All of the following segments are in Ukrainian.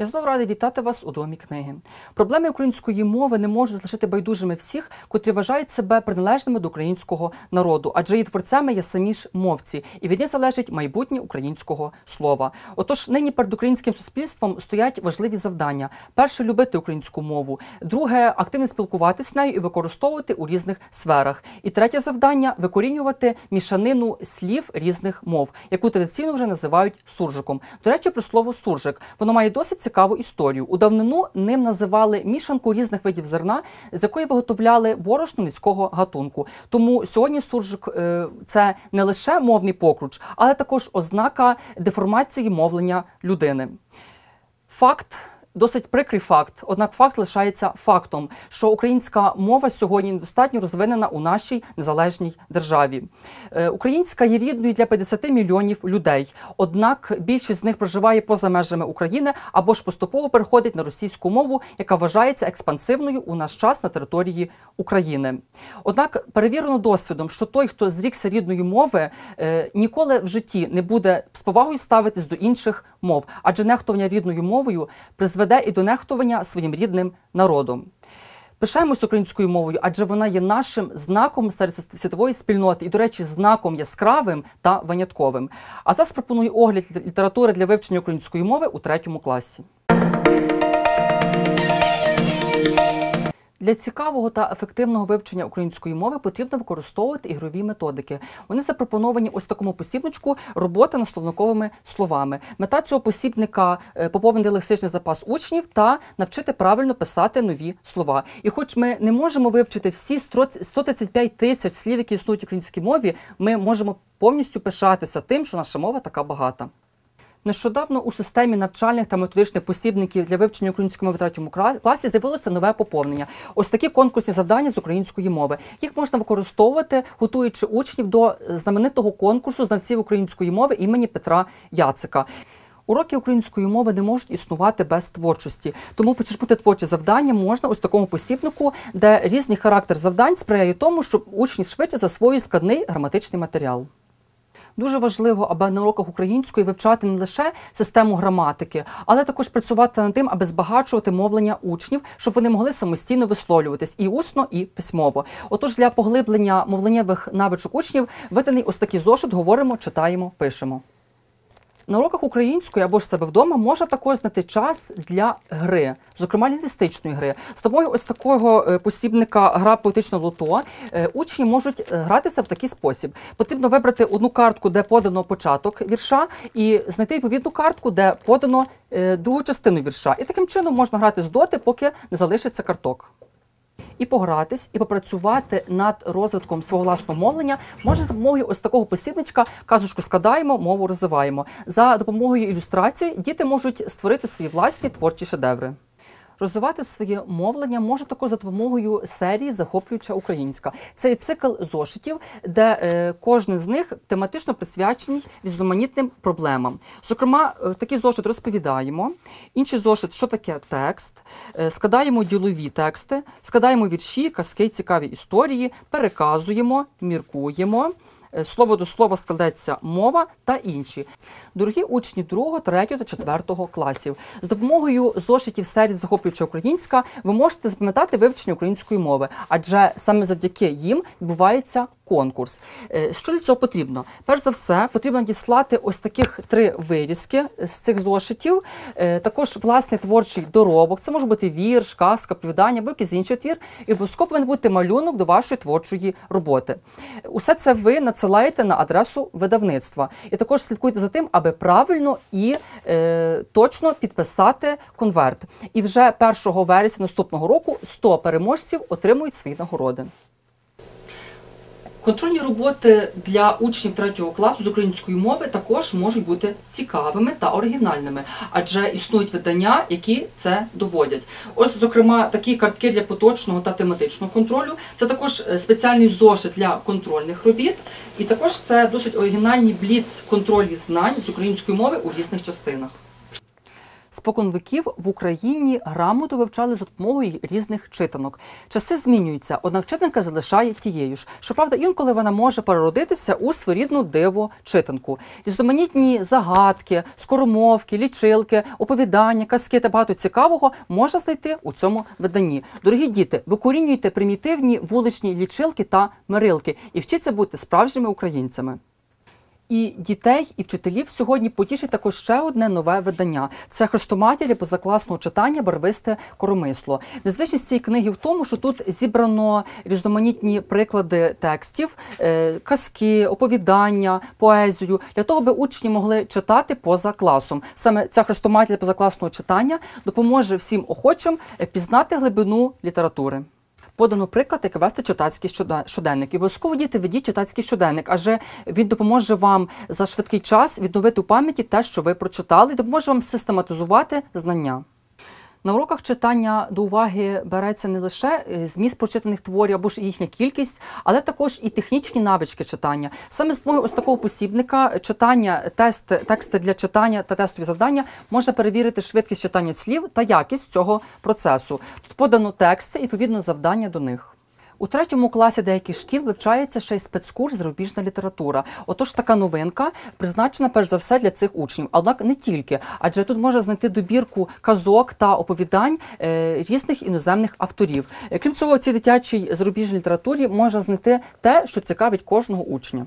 Я знову радий вітати вас у домі книги. Проблеми української мови не можуть залишити байдужими всіх, котрі вважають себе приналежними до українського народу, адже її творцями є самі ж мовці, і від них залежить майбутнє українського слова. Отож, нині перед українським суспільством стоять важливі завдання: перше любити українську мову, друге активно спілкуватися з нею і використовувати у різних сферах. І третє завдання викорінювати мішанину слів різних мов, яку традиційно вже називають суржиком. До речі, про слово суржик воно має досить цікаву історію. У давнину ним називали мішанку різних видів зерна, з якої виготовляли борошно низького гатунку. Тому сьогодні суржик е, це не лише мовний покруч, але також ознака деформації мовлення людини. Факт. Досить прикрий факт, однак факт лишається фактом, що українська мова сьогодні недостатньо розвинена у нашій незалежній державі. Е, Українська є рідною для 50 мільйонів людей. Однак більшість з них проживає поза межами України або ж поступово переходить на російську мову, яка вважається експансивною у наш час на території України. Однак перевірено досвідом, що той, хто зрікся рідної мови, е, ніколи в житті не буде з повагою ставитись до інших мов, адже нехтування рідною мовою призведе і до нехтування своїм рідним народом. Пишаємось українською мовою, адже вона є нашим знаком серед світової спільноти і, до речі, знаком яскравим та винятковим. А зараз пропоную огляд літератури для вивчення української мови у третьому класі. Для цікавого та ефективного вивчення української мови потрібно використовувати ігрові методики. Вони запропоновані ось такому посібничку робота над словниковими словами. Мета цього посібника е, поповнити лексичний запас учнів та навчити правильно писати нові слова. І, хоч ми не можемо вивчити всі 135 тисяч слів, які існують в українській мові, ми можемо повністю пишатися тим, що наша мова така багата. Нещодавно у системі навчальних та методичних посібників для вивчення української мови в третьому класі з'явилося нове поповнення. Ось такі конкурсні завдання з української мови. Їх можна використовувати, готуючи учнів до знаменитого конкурсу знавців української мови імені Петра Яцика. Уроки української мови не можуть існувати без творчості, тому почерпнути творчі завдання можна ось такому посібнику, де різний характер завдань сприяє тому, щоб учні швидше засвоюють складний граматичний матеріал. Дуже важливо, аби на уроках української вивчати не лише систему граматики, але також працювати над тим, аби збагачувати мовлення учнів, щоб вони могли самостійно висловлюватись і усно, і письмово. Отож, для поглиблення мовленнєвих навичок учнів виданий ось такий зошит, говоримо, читаємо, пишемо. На уроках української або ж себе вдома можна також знайти час для гри, зокрема лінгвістичної гри. З тобою ось такого е, посібника гра поетичне лото е, учні можуть е, гратися в такий спосіб. Потрібно вибрати одну картку, де подано початок вірша, і знайти відповідну картку, де подано другу частину вірша. І таким чином можна грати з доти, поки не залишиться карток і погратись, і попрацювати над розвитком свого власного мовлення може за допомогою ось такого посібничка казочку складаємо, мову розвиваємо. За допомогою ілюстрацій діти можуть створити свої власні творчі шедеври. Розвивати своє мовлення може також за допомогою серії Захоплююча українська. Це цикл зошитів, де е, кожен з них тематично присвячений різноманітним проблемам. Зокрема, е, такий зошит розповідаємо, інший зошит, що таке текст, е, складаємо ділові тексти, складаємо вірші, казки, цікаві історії, переказуємо, міркуємо. Е, слово до слова складеться мова та інші. Дорогі учні 2, 3 та 4 класів. З допомогою зошитів серії захоплююча українська ви можете запам'ятати вивчення української мови, адже саме завдяки їм відбувається конкурс. Е, що для цього потрібно? Перш за все, потрібно діслати ось таких три вирізки з цих зошитів. Е, також власний творчий доробок. Це може бути вірш, казка, повідання або якийсь інший твір. І обов'язково повинен бути малюнок до вашої творчої роботи. Усе це ви надсилаєте на адресу видавництва. І також слідкуйте за тим, аби правильно і е, точно підписати конверт. І вже 1 вересня наступного року 100 переможців отримують свої нагороди. Контрольні роботи для учнів третього класу з української мови також можуть бути цікавими та оригінальними, адже існують видання, які це доводять. Ось, зокрема, такі картки для поточного та тематичного контролю. Це також е, спеціальний зошит для контрольних робіт, і також це досить оригінальні бліц контролі знань з української мови у різних частинах. Спокон віків в Україні грамоту вивчали за допомогою різних читанок. Часи змінюються, однак читанка залишає тією ж. Щоправда, інколи вона може переродитися у своєрідну диво читанку. Різноманітні загадки, скоромовки, лічилки, оповідання, казки та багато цікавого можна знайти у цьому виданні. Дорогі діти, викорінюйте примітивні вуличні лічилки та мирилки і вчіться бути справжніми українцями. І дітей, і вчителів сьогодні потішить також ще одне нове видання. Це хрестоматірі позакласного читання Барвисте коромисло. Незвичність цієї книги в тому, що тут зібрано різноманітні приклади текстів, е, казки, оповідання, поезію для того, аби учні могли читати поза класом. Саме ця хрестоматія позакласного читання допоможе всім охочим е, пізнати глибину літератури. Подано приклад, як вести читацький щоденник. І обов'язково діти ведіть читацький щоденник, адже він допоможе вам за швидкий час відновити у пам'яті те, що ви прочитали, і допоможе вам систематизувати знання. На уроках читання до уваги береться не лише е, зміст прочитаних творів або ж їхня кількість, але також і технічні навички читання. Саме з допомогою ось такого посібника читання, тест, тексти для читання та тестові завдання можна перевірити швидкість читання слів та якість цього процесу. Тут подано тексти і відповідно завдання до них. У третьому класі деяких шкіл вивчається ще й спецкурс зарубіжна література. Отож, така новинка призначена перш за все для цих учнів. Однак не тільки, адже тут можна знайти добірку казок та оповідань е, різних іноземних авторів. Е, Крім цього, у цій дитячій зарубіжній літературі можна знайти те, що цікавить кожного учня.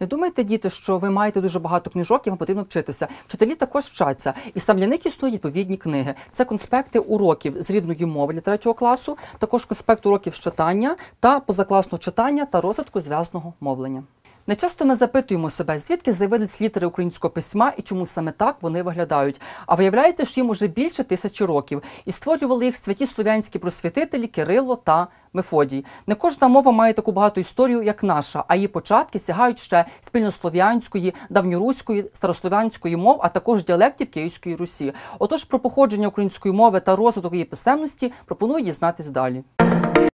Не думайте, діти, що ви маєте дуже багато книжок, і вам потрібно вчитися. Вчителі також вчаться, і сам для них існують відповідні книги. Це конспекти уроків з рідної мови для третього класу, також конспект уроків з читання та позакласного читання та розвитку зв'язного мовлення. Нечасто ми запитуємо себе, звідки з'явились літери українського письма і чому саме так вони виглядають. А виявляється, що їм уже більше тисячі років, і створювали їх святі слов'янські просвітителі Кирило та Мефодій. Не кожна мова має таку багату історію, як наша, а її початки сягають ще спільнослов'янської, давньоруської, старослов'янської мов, а також діалектів Київської Русі. Отож, про походження української мови та розвиток її писемності пропоную дізнатись далі.